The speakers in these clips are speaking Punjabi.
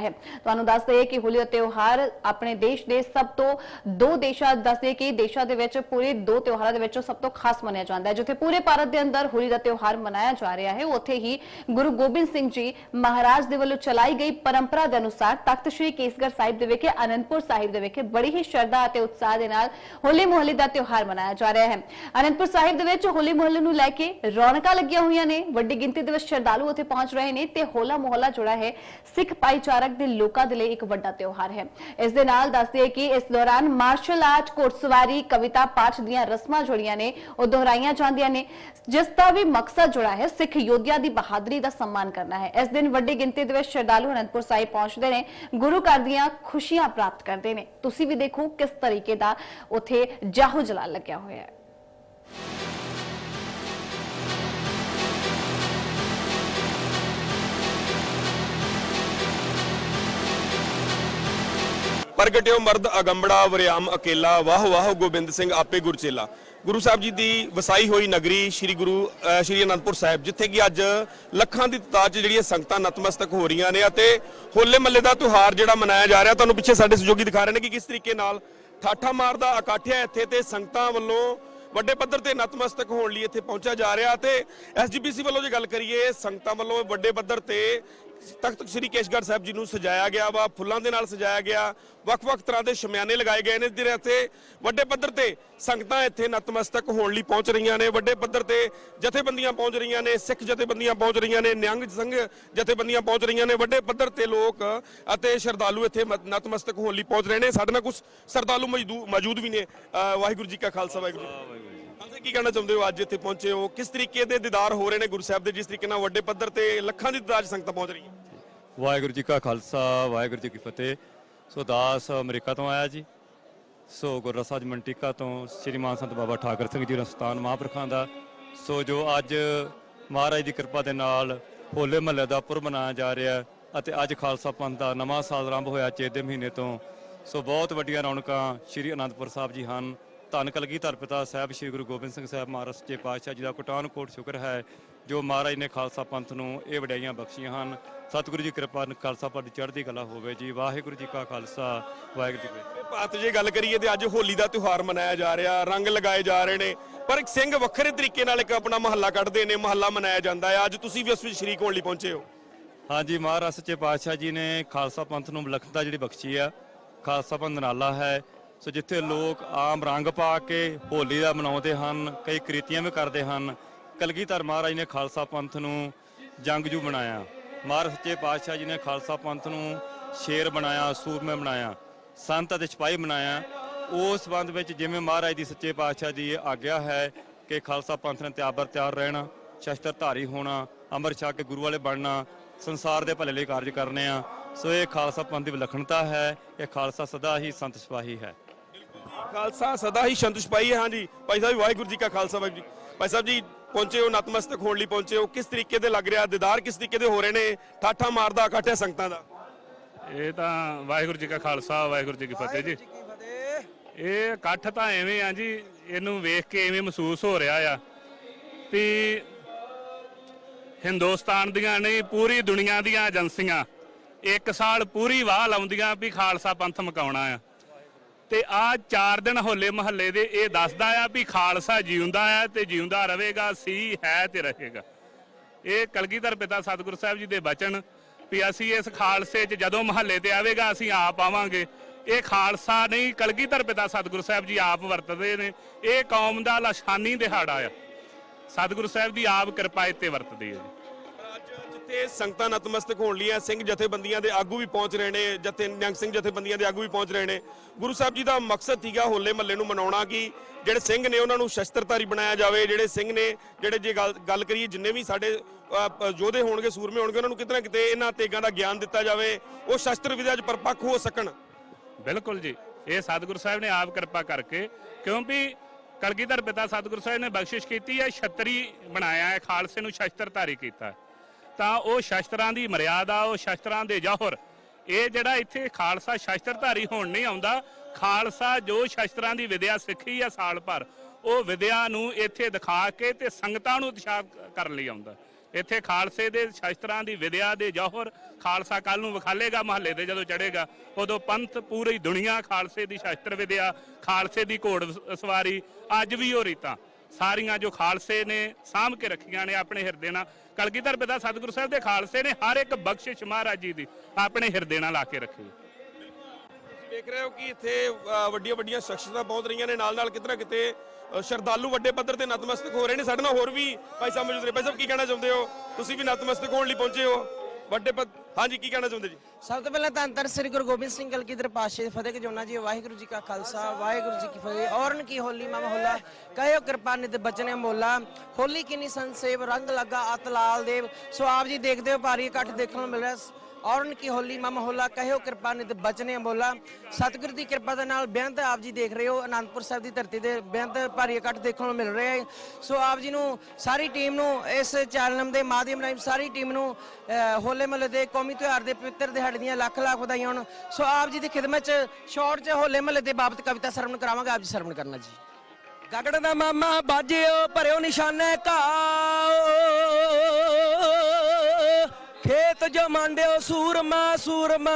ਹੈ। ਤੁਹਾਨੂੰ ਦੱਸ ਦਈਏ ਕਿ ਹੋਲੀ ਦਾ ਤਿਉਹਾਰ ਆਪਣੇ ਦੇਸ਼ ਦੇ ਸਭ ਤੋਂ ਦੋ ਦੇਸ਼ਾਂ, ਦੱਸ ਦਈਏ ਕਿ ਦੇਸ਼ਾਂ ਦੇ ਵਿੱਚ ਪੂਰੇ ਦੋ ਤਿਉਹਾਰਾਂ ਦੇ ਵਿੱਚੋਂ ਸਭ ਤੋਂ ਖਾਸ ਮੰਨਿਆ ਜਾਂਦਾ ਹੈ, ਜਿੱਥੇ ਪੂਰੇ ਭਾਰਤ ਦੇ ਅੰਦਰ ਹੋਲੀ ਦਾ ਤਿਉਹਾਰ ਮਨਾਇਆ ਜਾ ਰਿਹਾ ਹੈ। ਉੱਥੇ ਹੀ ਗੁਰੂ ਗੋਬਿੰਦ ਸਿੰਘ ਜੀ ਮਹਾਰਾਜ ਦੇ ਵੱਲੋਂ ਚਲਾਈ ਗਈ ਪਰੰਪਰਾ ਦੇ ਅਨੁਸਾਰ ਤਖਤ ਸ੍ਰੀ ਕੇਸਗੜ੍ਹ ਸਾਹਿਬ ਦੇ ਵਿਖੇ, ਅਨੰਦਪੁਰ ਸਾਹਿਬ ਦੇ ਵਿਖੇ ਬੜੀ ਹੀ ਸ਼ਰਧਾ ਅਤੇ ਉਤਸ਼ਾਹ ਦੇ ਨਾਲ ਹੋਲੀ ਮੁਹੱਲੇ ਦਾ ਤਿਉਹਾਰ ਮਨਾਇਆ ਜਾ ਰਿਹਾ ਹੈ। ਅਨੰਦਪੁਰ ਸਾਹਿਬ ਦੇ ਵਿੱਚ ਹੋਲੀ ਮੁਹੱਲੇ ਨੂੰ ਲੈ ਕੇ ਰੌਣਕਾਂ ਲੱਗੀਆਂ ਹੋਈਆਂ ਨੇ। ਵੱਡੀ ਗਿਣਤੀ ਦੇ ਵਿੱਚ ਸ਼ਰਧਾਲੂ ਉੱਥੇ ਪਹੁੰਚ ਰਹੇ ਨੇ ਤੇ ਹੋਲਾ ਮੁਹੱਲਾ ਜੁੜਾ ਹੈ। ਸਿੱਖ ਭਾਈਚਾਰੇ ਭਾਈਚਾਰਕ ਦੇ ਲੋਕਾਂ ਦੇ ਲਈ ਇੱਕ ਵੱਡਾ ਤਿਉਹਾਰ ਹੈ। ਇਸ ਦੇ ਨਾਲ ਦੱਸਦੇ ਕਿ ਇਸ ਦੌਰਾਨ ਮਾਰਸ਼ਲ ਆਰਟ ਘੋੜਸਵਾਰੀ, ਕਵਿਤਾ ਪਾਠ ਦੀਆਂ ਰਸਮਾਂ ਜੁੜੀਆਂ ਨੇ, ਉਹ ਦੁਹਰਾਈਆਂ ਜਾਂਦੀਆਂ ਨੇ, ਜਿਸ ਦਾ ਵੀ ਮਕਸਦ ਜੁੜਾ ਹੈ, ਸਿੱਖ ਯੋਧਿਆਂ ਦੀ ਬਹਾਦਰੀ ਦਾ ਸਨਮਾਨ ਕਰਨਾ ਹੈ। ਇਸ ਦਿਨ ਵੱਡੀ ਗਿਣਤੀ ਦੇ ਵਿੱਚ ਸ਼ਰਧਾਲੂ ਅਨੰਦਪੁਰ ਸਾਹਿਬ ਪਹੁੰਚਦੇ ਨੇ, ਗੁਰੂ ਘਰ ਦੀਆਂ ਖੁਸ਼ੀਆਂ ਪ੍ਰਾਪਤ ਕਰਦੇ ਨੇ। ਤੁਸੀਂ ਵੀ ਦੇਖੋ ਕਿਸ ਤਰੀਕੇ ਦਾ ਉੱਥੇ ਜਾਹੋ ਜਲਾਲ ਲੱਗਿਆ ਹੋਇਆ ਹੈ। ਪ੍ਰਗਟਿਓ ਮਰਦ ਅਗੰਬੜਾ, ਵਰਿਆਮ, ਅਕੇਲਾ, ਵਾਹ ਵਾਹ ਗੋਬਿੰਦ ਸਿੰਘ, ਆਪੇ ਗੁਰਚੇਲਾ। ਗੁਰੂ ਸਾਹਿਬ ਜੀ ਦੀ ਵਸਾਈ ਹੋਈ ਨਗਰੀ ਸ੍ਰੀ ਗੁਰੂ ਸ੍ਰੀ ਅਨੰਦਪੁਰ ਸਾਹਿਬ, ਜਿੱਥੇ ਕਿ ਅੱਜ ਲੱਖਾਂ ਦੀ ਤਾਦਾਦ 'ਚ ਜਿਹੜੀਆਂ ਸੰਗਤਾਂ ਨਤਮਸਤਕ ਹੋ ਰਹੀਆਂ ਨੇ ਅਤੇ ਹੋਲੇ ਮੱਲੇ ਦਾ ਤਿਉਹਾਰ ਜਿਹੜਾ ਮਨਾਇਆ ਜਾ ਰਿਹਾ, ਤੁਹਾਨੂੰ ਪਿੱਛੇ ਸਾਡੇ ਸਹਿਯੋਗੀ ਦਿਖਾ ਰਹੇ ਨੇ ਕਿ ਕਿਸ ਤਰੀਕੇ ਨਾਲ ਠਾਠਾ ਮਾਰਦਾ ਇਕੱਠ ਹੈ ਇੱਥੇ ਤੇ ਸੰਗਤਾਂ ਵੱਲੋਂ ਵੱਡੇ ਪੱਧਰ ਤੇ ਨਤਮਸਤਕ ਹੋਣ ਲਈ ਇੱਥੇ ਪਹੁੰਚਿਆ ਜਾ ਰਿਹਾ ਤੇ ਐਸਜੀਪੀਸੀ ਵੱਲੋਂ ਜੇ ਗੱਲ ਕਰੀਏ, ਸੰਗਤਾਂ ਵੱਲੋਂ ਵੱਡੇ ਪੱਧਰ ਤੇ ਤਖਤ ਸ੍ਰੀ ਕੇਸ਼ਗੜ੍ਹ ਸਾਹਿਬ ਜੀ ਨੂੰ ਸਜਾਇਆ ਗਿਆ ਵਾ, ਫੁੱਲਾਂ ਦੇ ਨਾਲ ਸਜਾਇਆ ਗਿਆ। ਵੱਖ-ਵੱਖ ਤਰ੍ਹਾਂ ਦੇ ਸ਼ਮਿਆਨੇ ਲਗਾਏ ਗਏ ਨੇ ਜਿਹਦੇ ਇੱਥੇ। ਵੱਡੇ ਪੱਧਰ ਤੇ ਸੰਗਤਾਂ ਇੱਥੇ ਨਤਮਸਤਕ ਹੋਣ ਲਈ ਪਹੁੰਚ ਰਹੀਆਂ ਨੇ। ਵੱਡੇ ਪੱਧਰ ਤੇ ਜਥੇਬੰਦੀਆਂ ਪਹੁੰਚ ਰਹੀਆਂ ਨੇ, ਸਿੱਖ ਜਥੇਬੰਦੀਆਂ ਪਹੁੰਚ ਰਹੀਆਂ ਨੇ, ਨਿਹੰਗ ਸੰਘ ਜਥੇਬੰਦੀਆਂ ਪਹੁੰਚ ਰਹੀਆਂ ਨੇ। ਵੱਡੇ ਪੱਧਰ ਤੇ ਲੋਕ ਅਤੇ ਸ਼ਰਧਾਲੂ ਇੱਥੇ ਮ- ਨਤਮਸਤਕ ਹੋਣ ਲਈ ਪਹੁੰਚ ਰਹੇ ਨੇ। ਸਾਡੇ ਨਾਲ ਕੁਝ ਸ਼ਰਧਾਲੂ ਮੌਜੂ- ਮੌਜੂਦ ਵੀ ਨੇ। ਵਾਹਿਗੁਰੂ ਜੀ ਕਾ ਖਾਲਸਾ, ਵਾਹਿਗੁਰੂ ਜੀ ਕੀ ਕੀ ਕਹਿਣਾ ਚਾਹੁੰਦੇ ਹੋ? ਅੱਜ ਇੱਥੇ ਪਹੁੰਚੇ ਹੋ। ਕਿਸ ਤਰੀਕੇ ਦੇ ਦੀਦਾਰ ਹੋ ਰਹੇ ਨੇ ਗੁਰੂ ਸਾਹਿਬ ਦੇ? ਜਿਸ ਤਰੀਕੇ ਨਾਲ ਵੱਡੇ ਪੱਧਰ ਤੇ ਲੱਖਾਂ ਦੀ ਤਾਦਾਦ 'ਚ ਸੰਗਤਾਂ ਪਹੁੰਚ ਰਹੀਆਂ। ਵਾਹਿਗੁਰੂ ਜੀ ਕਾ ਖਾਲਸਾ, ਵਾਹਿਗੁਰੂ ਜੀ ਕੀ ਫਤਿਹ। ਸੋ ਦਾਸ ਅਮਰੀਕਾ ਤੋਂ ਆਇਆ ਜੀ। ਸੋ ਗੁਰਰਸਾਜ ਮੰਟਿਕਾ ਤੋਂ ਸ਼੍ਰੀਮਾਨ ਸੰਤ ਬਾਬਾ ਠਾਕਰ ਸਿੰਘ ਜੀ ਦਾ ਸਥਾਨ ਮਹਾਂਪੁਰਖਾਂ ਦਾ। ਸੋ ਜੋ ਅੱਜ ਮਹਾਰਾਜ ਦੀ ਕਿਰਪਾ ਦੇ ਨਾਲ ਹੋਲੇ ਮਹੱਲੇ ਦਾ ਪੁਰਬ ਮਨਾਇਆ ਜਾ ਰਿਹਾ ਹੈ ਅਤੇ ਅੱਜ ਖਾਲਸਾ ਪੰਥ ਦਾ ਨਵਾਂ ਸਾਲ ਆਰੰਭ ਹੋਇਆ ਚੇਤ ਦੇ ਮਹੀਨੇ ਤੋਂ। ਸੋ ਬਹੁਤ ਵੱਡੀਆਂ ਰੌਣਕਾਂ ਸ਼੍ਰੀ ਅਨੰਦਪੁਰ ਸਾਹਿਬ ਜੀ ਹਨ। ਧੰਨ ਕਲਗੀਧਰ ਪਿਤਾ ਸਾਹਿਬ ਸ੍ਰੀ ਗੁਰੂ ਗੋਬਿੰਦ ਸਿੰਘ ਸਾਹਿਬ ਮਹਾਰਾਜ ਸੱਚੇ ਪਾਤਸ਼ਾਹ ਜੀ ਦਾ ਕੋਟਾਨ ਕੋਟ ਸ਼ੁਕਰ ਹੈ ਜੋ ਮਹਾਰਾਜ ਨੇ ਖਾਲਸਾ ਪੰਥ ਨੂੰ ਇਹ ਵਡਿਆਈਆਂ ਬਖਸ਼ੀਆਂ ਹਨ। ਸਤਿਗੁਰੂ ਜੀ ਕਿਰਪਾ ਨਾਲ ਖਾਲਸਾ ਪੰਥ ਦੀ ਚੜ੍ਹਦੀ ਕਲਾ ਹੋਵੇ ਜੀ। ਵਾਹਿਗੁਰੂ ਜੀ ਕਾ ਖਾਲਸਾ ਵਾਹਿਗੁਰੂ ਜੀ ਕੀ ਫਤਿਹ। ਭਾਰਤ ਜੇ ਗੱਲ ਕਰੀਏ ਤੇ ਅੱਜ ਹੋਲੀ ਦਾ ਤਿਉਹਾਰ ਮਨਾਇਆ ਜਾ ਰਿਹਾ ਰੰਗ ਲਗਾਏ ਜਾ ਰਹੇ ਨੇ ਪਰ ਇੱਕ ਸਿੰਘ ਵੱਖਰੇ ਤਰੀਕੇ ਨਾਲ ਇੱਕ ਆਪਣਾ ਮਹੱਲਾ ਕੱਢਦੇ ਨੇ ਮਹੱਲਾ ਮਨਾਇਆ ਜਾਂਦਾ ਹੈ। ਅੱਜ ਤੁਸੀਂ ਵੀ ਉਸ ਵਿੱਚ ਸ਼ਰੀਕ ਹੋਣ ਲਈ ਪਹੁੰਚੇ ਹੋ। ਹਾਂਜੀ ਮਹਾਰਾਜ ਸੱਚੇ ਪਾਤਸ਼ਾਹ ਜੀ ਨੇ ਖਾਲਸਾ ਪੰਥ ਨੂੰ ਵਿਲੱਖਣਤਾ ਜਿਹੜੀ ਬਖਸ਼ੀ ਆ ਖਾਲਸਾ ਪੰਥ ਨਾਲਾ ਹੈ। ਸੋ ਜਿੱਥੇ ਲੋਕ ਆਮ ਰੰਗ ਪਾ ਕੇ ਹੋਲੀ ਦਾ ਮਨਾਉਂਦੇ ਹਨ, ਕਈ ਕ੍ਰਿਤੀਆਂ ਵੀ ਕਰਦੇ ਹਨ, ਕਲਗੀਧਰ ਮਹਾਰਾਜ ਨੇ ਖਾਲਸਾ ਪੰਥ ਨੂੰ ਜੰਗਜੂ ਬਣਾਇਆ ਮਹਾਰਾਜ ਸੱਚੇ ਪਾਤਸ਼ਾਹ ਜੀ ਨੇ ਖਾਲਸਾ ਪੰਥ ਨੂੰ ਸ਼ੇਰ ਬਣਾਇਆ, ਸੂਰਮੇ ਬਣਾਇਆ, ਸੰਤ ਅਤੇ ਸਿਪਾਹੀ ਬਣਾਇਆ। ਉਸ ਸੰਬੰਧ ਵਿੱਚ ਜਿਵੇਂ ਮਹਾਰਾਜ ਦੀ ਸੱਚੇ ਪਾਤਸ਼ਾਹ ਦੀ ਇਹ ਆਗਿਆ ਹੈ ਕਿ ਖਾਲਸਾ ਪੰਥ ਨੇ ਤਿਆਬਰ ਤਿਆਰ ਰਹਿਣਾ ਸ਼ਸਤਰ ਧਾਰੀ ਹੋਣਾ, ਅੰਮ੍ਰਿਤ ਛਕ ਕੇ ਗੁਰੂ ਵਾਲੇ ਬਣਨਾ, ਸੰਸਾਰ ਦੇ ਭਲੇ ਲਈ ਕਾਰਜ ਕਰਨੇ ਆ। ਸੋ ਇਹ ਖਾਲਸਾ ਪੰਥ ਦੀ ਵਿਲੱਖਣਤਾ ਹੈ, ਇਹ ਖਾਲਸਾ ਸਦਾ ਹੀ ਸੰਤ ਸਿਪਾਹੀ ਹੈ। ਖਾਲਸਾ ਸਦਾ ਹੀ ਸੰਤੁਸ਼ ਪਾਈ ਹੈ। ਹਾਂਜੀ ਭਾਈ ਸਾਹਿਬ ਵਾਹਿਗੁਰੂ ਜੀ ਕਾ ਖਾਲਸਾ ਵਾਹਿਗੁਰੂ ਜੀ ਭਾਈ ਸਾਹਿਬ ਜੀ ਪਹੁੰਚੇ ਹੋ ਨਤਮਸਤਕ ਹੋਣ ਲਈ ਪਹੁੰਚੇ ਹੋ। ਕਿਸ ਤਰੀਕੇ ਦੇ ਲੱਗ ਰਿਹਾ? ਦੀਦਾਰ ਕਿਸ ਤਰੀਕੇ ਦੇ ਹੋ ਰਹੇ ਨੇ? ਠਾਠਾ ਮਾਰਦਾ ਇਕੱਠ ਹੈ ਸੰਗਤਾਂ ਦਾ। ਇਹ ਤਾਂ ਵਾਹਿਗੁਰੂ ਜੀ ਕਾ ਖਾਲਸਾ ਵਾਹਿਗੁਰੂ ਜੀ ਕੀ ਫਤਿਹ ਜੀ। ਇਹ ਇਕੱਠ ਤਾਂ ਐਵੇਂ ਆ ਜੀ ਇਹਨੂੰ ਵੇਖ ਕੇ ਐਵੇਂ ਮਹਿਸੂਸ ਹੋ ਰਿਹਾ ਆ ਵੀ ਹਿੰਦੁਸਤਾਨ ਦੀਆਂ ਨਹੀਂ ਪੂਰੀ ਦੁਨੀਆ ਦੀਆਂ ਏਜੰਸੀਆਂ ਇੱਕ ਸਾਲ ਪੂਰੀ ਵਾਹ ਲਾਉਂਦੀਆਂ ਵੀ ਖਾਲਸਾ ਪੰਥ ਮਕਾਉਣਾ ਆ। ਤੇ ਆ ਚਾਰ ਦਿਨ ਹੋਲੇ ਮਹੱਲੇ ਦੇ ਇਹ ਦੱਸਦਾ ਆ ਵੀ ਖਾਲਸਾ ਜਿਉਂਦਾ ਆ ਤੇ ਜਿਉਂਦਾ ਰਹੇਗਾ, ਸੀ ਹੈ ਤੇ ਰਹੇਗਾ। ਇਹ ਕਲਗੀਧਰ ਪਿਤਾ ਸਤਿਗੁਰੂ ਸਾਹਿਬ ਜੀ ਦੇ ਬਚਨ ਵੀ ਅਸੀਂ ਇਸ ਖਾਲਸੇ 'ਚ ਜਦੋਂ ਮਹੱਲੇ ਤੇ ਆਵੇਗਾ, ਅਸੀਂ ਆਪ ਆਵਾਂਗੇ। ਇਹ ਖਾਲਸਾ ਨਹੀਂ, ਕਲਗੀਧਰ ਪਿਤਾ ਸਤਿਗੁਰੂ ਸਾਹਿਬ ਜੀ ਆਪ ਵਰਤਦੇ ਨੇ। ਇਹ ਕੌਮ ਦਾ ਲਾਸ਼ਾਨੀ ਦਿਹਾੜਾ ਆ। ਸਤਿਗੁਰੂ ਸਾਹਿਬ ਦੀ ਆਪ ਕਿਰਪਾ ਇੱਥੇ ਵਰਤਦੇ ਆ ਜੀ। ਅੱਜ ਸੰਗਤਾਂ ਨਤਮਸਤਕ ਹੋਣ ਲਈ ਸਿੰਘ ਜਥੇਬੰਦੀਆਂ ਦੇ ਆਗੂ ਵੀ ਪਹੁੰਚ ਰਹੇ ਨੇ, ਜਥੇ ਨਿਹੰਗ ਸਿੰਘ ਜਥੇਬੰਦੀਆਂ ਦੇ ਆਗੂ ਵੀ ਪਹੁੰਚ ਰਹੇ ਨੇ। ਗੁਰੂ ਸਾਹਿਬ ਜੀ ਦਾ ਮਕਸਦ ਸੀਗਾ ਹੋਲੇ ਮਹੱਲੇ ਨੂੰ ਮਨਾਉਣਾ ਕਿ ਜਿਹੜੇ ਸਿੰਘ ਨੇ ਉਹਨਾਂ ਨੂੰ ਸ਼ਸਤਰਧਾਰੀ ਬਣਾਇਆ ਜਾਵੇ, ਜਿਹੜੇ ਸਿੰਘ ਨੇ, ਜਿਹੜੇ ਜੇ ਗੱਲ ਕਰੀਏ ਜਿੰਨੇ ਵੀ ਸਾਡੇ ਯੋਧੇ ਹੋਣਗੇ, ਸੂਰਮੇ ਹੋਣਗੇ, ਉਹਨਾਂ ਨੂੰ ਕਿਤੇ ਨਾ ਕਿਤੇ ਇਹਨਾਂ ਤੇਗਾਂ ਦਾ ਗਿਆਨ ਦਿੱਤਾ ਜਾਵੇ, ਉਹ ਸ਼ਸਤਰ ਵਿਦਿਆ 'ਚ ਪਰਪੱਕ ਹੋ ਸਕਣ। ਬਿਲਕੁਲ ਜੀ, ਇਹ ਸਤਿਗੁਰੂ ਸਾਹਿਬ ਨੇ ਆਪ ਕਿਰਪਾ ਕਰਕੇ, ਕਿਉਂਕਿ ਕਲਗੀਧਰ ਪਿਤਾ ਸਤਿਗੁਰੂ ਸਾਹਿਬ ਨੇ ਬਖਸ਼ਿਸ਼ ਕੀਤੀ ਹੈ, ਛਤਰੀ ਬਣਾਇਆ ਹੈ, ਖਾਲਸੇ ਨੂੰ ਸ਼ਸਤਰਧਾਰੀ ਕੀਤਾ ਤਾਂ ਉਹ ਸ਼ਸਤਰਾਂ ਦੀ ਮਰਿਆਦਾ, ਉਹ ਸ਼ਸਤਰਾਂ ਦੇ ਜੌਹਰ। ਇਹ ਜਿਹੜਾ ਇੱਥੇ ਖਾਲਸਾ ਸ਼ਸਤਰਧਾਰੀ ਹੋਣ ਨਹੀਂ ਆਉਂਦਾ, ਖਾਲਸਾ ਜੋ ਸ਼ਸਤਰਾਂ ਦੀ ਵਿਦਿਆ ਸਿੱਖੀ ਆ ਸਾਲ ਭਰ, ਉਹ ਵਿਦਿਆ ਨੂੰ ਇੱਥੇ ਦਿਖਾ ਕੇ ਤੇ ਸੰਗਤਾਂ ਨੂੰ ਉਤਸ਼ਾਹ ਕਰਨ ਲਈ ਆਉਂਦਾ। ਇੱਥੇ ਖਾਲਸੇ ਦੇ ਸ਼ਸਤਰਾਂ ਦੀ ਵਿਦਿਆ ਦੇ ਜੌਹਰ ਖਾਲਸਾ ਕੱਲ ਨੂੰ ਵਿਖਾਲੇਗਾ, ਮਹੱਲੇ ਤੇ ਜਦੋਂ ਚੜੇਗਾ ਉਦੋਂ ਪੰਥ ਪੂਰੀ ਦੁਨੀਆ ਖਾਲਸੇ ਦੀ ਸ਼ਸਤਰ ਵਿਦਿਆ, ਖਾਲਸੇ ਦੀ ਘੋੜ ਸਵਾਰੀ, ਅੱਜ ਵੀ ਉਹ ਰੀਤਾਂ। ਸਾਰੀਆਂ ਜੋ ਖਾਲਸੇ ਨੇ ਸਾਂਭ ਕੇ ਰੱਖੀਆਂ ਨੇ ਆਪਣੇ ਹਿਰਦੇ ਨਾਲ। ਕਲਗੀਧਰ ਪਿਤਾ ਸਤਿਗੁਰੂ ਸਾਹਿਬ ਦੇ ਖਾਲਸੇ ਨੇ ਹਰ ਇੱਕ ਬਖਸ਼ਿਸ਼ ਮਹਾਰਾਜ ਜੀ ਦੀ ਆਪਣੇ ਹਿਰਦੇ ਨਾਲ ਲਾ ਕੇ ਰੱਖੀ। ਤੁਸੀਂ ਦੇਖ ਰਹੇ ਹੋ ਕਿ ਇੱਥੇ ਅ, ਵੱਡੀਆਂ ਵੱਡੀਆਂ ਸ਼ਖਸੀਅਤਾਂ ਪਹੁੰਚ ਰਹੀਆਂ ਨੇ। ਨਾਲ ਨਾਲ ਕਿਤੇ ਨਾ ਕਿਤੇ ਸ਼ਰਧਾਲੂ ਵੱਡੇ ਪੱਧਰ ਤੇ ਨਤਮਸਤਕ ਹੋ ਰਹੇ ਨੇ। ਸਾਡੇ ਨਾਲ ਹੋਰ ਵੀ ਭਾਈ ਸਾਹਿਬ ਮੌਜੂਦ ਨੇ। ਭਾਈ ਸਾਹਿਬ ਕੀ ਕਹਿਣਾ ਚਾਹੁੰਦੇ ਹੋ? ਤੁਸੀਂ ਵੀ ਨਤਮਸਤਕ ਹੋਣ ਲਈ ਪਹੁੰਚੇ ਹੋ। ਵੱਡੇ ਪੱਧ ਹਾਂਜੀ, ਕੀ ਕਹਿਣਾ ਚਾਹੁੰਦੇ ਜੀ? ਸਭ ਤੋਂ ਪਹਿਲਾਂ ਤਾਂ ਅੰਤਰ ਸ੍ਰੀ ਗੁਰੂ ਗੋਬਿੰਦ ਸਿੰਘ ਕਲਗੀਧਰ ਪਾਤਸ਼ਾਹ ਦੀ ਫਤਿਹ ਜੋਨਾ ਜੀ, ਵਾਹਿਗੁਰੂ ਜੀ ਕਾ ਖਾਲਸਾ, ਵਾਹਿਗੁਰੂ ਜੀ ਕੀ ਫਤਿਹ। ਔਰਨ ਕੀ ਹੋਲੀ ਮਾ ਮਹੋਲਾ, ਕਹਿਓ ਕਿਰਪਾ ਨਿਤ ਬਚਨੇ ਮੋਲਾ। ਹੋਲੀ ਕਿੰਨੀ ਸੰਸੇਵ, ਰੰਗ ਲੱਗਾ ਅਤ ਲਾਲ ਦੇਵ। ਸੋ ਆਪ ਜੀ ਦੇਖਦੇ ਹੋ, ਭਾਰੀ ਇਕੱਠ ਦੇਖਣ ਨੂੰ ਮਿਲ ਰਿਹਾ। ਔਰਨ ਕੀ ਹੋਲੀ ਮਾ ਮਹੋਲਾ ਕਹਿਓ, ਕਿਰਪਾ ਨਿਤ ਬਚਨੇ ਮੋਲਾ ਸਤਿਗੁਰੂ ਦੀ ਕਿਰਪਾ ਦੇ ਨਾਲ ਬੇਅੰਤ ਆਪ ਜੀ ਦੇਖ ਰਹੇ ਹੋ, ਅਨੰਦਪੁਰ ਸਾਹਿਬ ਦੀ ਧਰਤੀ ਦੇ ਬੇਅੰਤ ਭਾਰੀ ਇਕੱਠ ਦੇਖਣ ਨੂੰ ਮਿਲ ਰਿਹਾ ਹੈ। ਸੋ ਆਪ ਜੀ ਨੂੰ ਸਾਰੀ ਟੀਮ ਨੂੰ, ਇਸ ਚੈਨਲ ਦੇ ਮਾਧਿਅਮ ਰਾਹੀਂ ਸਾਰੀ ਟੀਮ ਨੂੰ ਹੋਲੇ ਮਹੱਲੇ ਦੇ ਕੌਮੀ ਤਿਉਹਾਰ ਦੇ ਪਵਿੱਤਰ ਦਿਹਾੜੇ ਦੀਆਂ ਲੱਖ ਲੱਖ ਵਧਾਈਆਂ ਹੋਣ। ਸੋ ਆਪ ਜੀ ਦੀ ਖਿਦਮਤ ਚ ਸ਼ਾਰਟ ਚ ਹੋਲੇ ਮਹੱਲੇ ਦੇ ਬਾਬਤ ਕਵਿਤਾ ਸਰਵਣ ਕਰਾਵਾਂਗੇ। ਆਪ ਜੀ ਸਰਵਣ ਕਰਨਾ ਜੀ। ਗਗੜ ਦਾ ਮਾਮਾ ਬਾਜਿਓ, ਭਰਿਓ ਨਿਸ਼ਾਨੇ ਕਾ ਖੇਤ ਜੋ ਮੰਡਿਓ ਸੂਰਮਾ ਸੂਰਮਾ।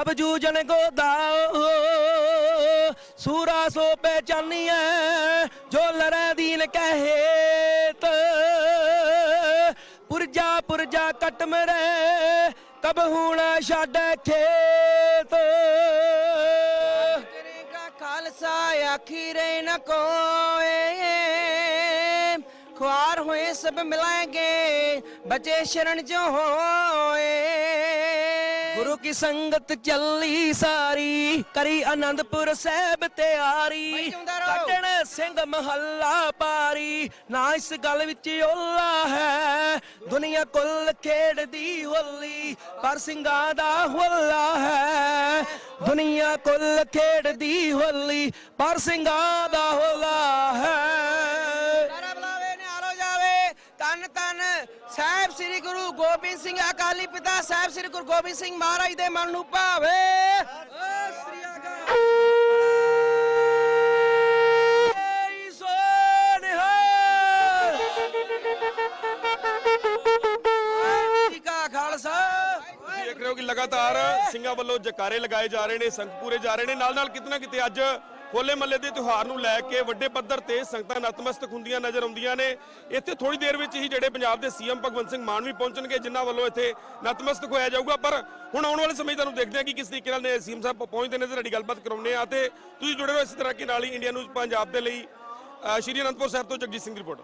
ਅਬ ਜੂਜਨ ਗੋਦਾਓ ਸੂਰਾ ਸੋ ਪਹਿਚਾਨੀਐ ਜੋ ਲਰੈ ਦੀਨ ਕਹੇਤ। ਪੁਰਜਾ ਪੁਰਜਾ ਕਟ ਮਰੇ, ਕਬ ਹੁਣਾ ਛੱਡ ਖੇਤ। ਕਰੇਗਾ ਖਾਲਸਾ, ਆਖੀਰੇ ਨ ਕੋਏ। ਖੁਆਰ ਹੋਏ ਸਭ ਮਿਲਾਂਗੇ ਬਚੇ ਸ਼ਰਨ ਜੋ ਹੋਏ। ਗੁਰੂ ਕੀ ਸੰਗਤ ਚੱਲੀ ਸਾਰੀ ਕਰੀ ਆਨੰਦਪੁਰ ਸਾਹਿਬ ਤਿਆਰੀ। ਕੱਟਣ ਸਿੰਘ ਮਹੱਲਾ ਪਾਰੀ। ਨਾ ਇਸ ਗੱਲ ਵਿੱਚ ਓਲਾ ਹੈ ਦੁਨੀਆ ਕੁੱਲ ਖੇਡਦੀ ਹੋਲੀ ਪਰ ਸਿੰਘਾਂ ਦਾ ਹੋਲਾ ਹੈ। ਦੁਨੀਆ ਕੁੱਲ ਖੇਡਦੀ ਹੋਲੀ ਪਰ ਸਿੰਘਾਂ ਦਾ ਹੋਲਾ ਹੈ। ਤਨ ਤਨ ਸਾਹਿਬ ਸ੍ਰੀ ਗੁਰੂ ਗੋਬਿੰਦ ਸਿੰਘ ਅਕਾਲੀ ਪਿਤਾ ਸਾਹਿਬ ਸ੍ਰੀ ਗੁਰੂ ਗੋਬਿੰਦ ਸਿੰਘ ਮਹਾਰਾਜ ਦੇ ਮਨ ਨੂੰ ਭਾਵੇ। ਸ੍ਰੀ ਕਾ ਖਾਲਸਾ ਤੁਸੀਂ ਦੇਖ ਰਹੇ ਹੋ ਕਿ ਲਗਾਤਾਰ ਸਿੰਘਾਂ ਵੱਲੋਂ ਜਕਾਰੇ ਲਗਾਏ ਜਾ ਰਹੇ ਨੇ ਸੰਗ ਜਾ ਰਹੇ ਨੇ। ਨਾਲ ਨਾਲ ਕਿਤਨਾ ਕਿਤੇ ਅੱਜ ਹੋਲੇ ਮੱਲੇ ਦੇ ਤਿਉਹਾਰ ਨੂੰ ਲੈ ਕੇ ਵੱਡੇ ਪੱਧਰ ਤੇ ਸੰਗਤਾਂ ਨਤਮਸਤਕ ਹੁੰਦੀਆਂ ਨਜ਼ਰ ਆਉਂਦੀਆਂ ਨੇ। ਇੱਥੇ ਥੋੜੀ ਦੇਰ ਵਿੱਚ ਹੀ ਜਿਹੜੇ ਪੰਜਾਬ ਦੇ ਸੀਐਮ ਭਗਵੰਤ ਸਿੰਘ ਮਾਨ ਵੀ ਪਹੁੰਚਣਗੇ, ਜਿਨ੍ਹਾਂ ਵੱਲੋਂ ਇੱਥੇ ਨਤਮਸਤਕ ਹੋਇਆ ਜਾਊਗਾ। ਪਰ ਹੁਣ ਆਉਣ ਵਾਲੇ ਸਮੇਂ ਤੁਹਾਨੂੰ ਦੇਖਦੇ ਹਾਂ ਕਿ ਕਿਸ ਤਰੀਕੇ ਨਾਲ ਨੇ ਸੀਐਮ ਸਾਹਿਬ ਪਹੁੰਚਦੇ ਨੇ। ਤੇ ਤੁਹਾਡੀ ਗੱਲਬਾਤ ਕਰਾਉਂਦੇ ਆ ਤੇ ਤੁਸੀਂ ਜੁੜੇ ਰਹੋ ਇਸ ਤਰ੍ਹਾਂ ਕਿ ਨਾਲ ਹੀ ਇੰਡੀਆ ਨਿਊਜ਼ ਪੰਜਾਬ ਦੇ ਲਈ। ਸ਼੍ਰੀ ਅਨੰਦਪੁਰ ਸਾਹਿਬ ਤੋਂ ਜਗਜੀਤ ਸਿੰਘ ਦੀ ਰਿਪੋਰਟ।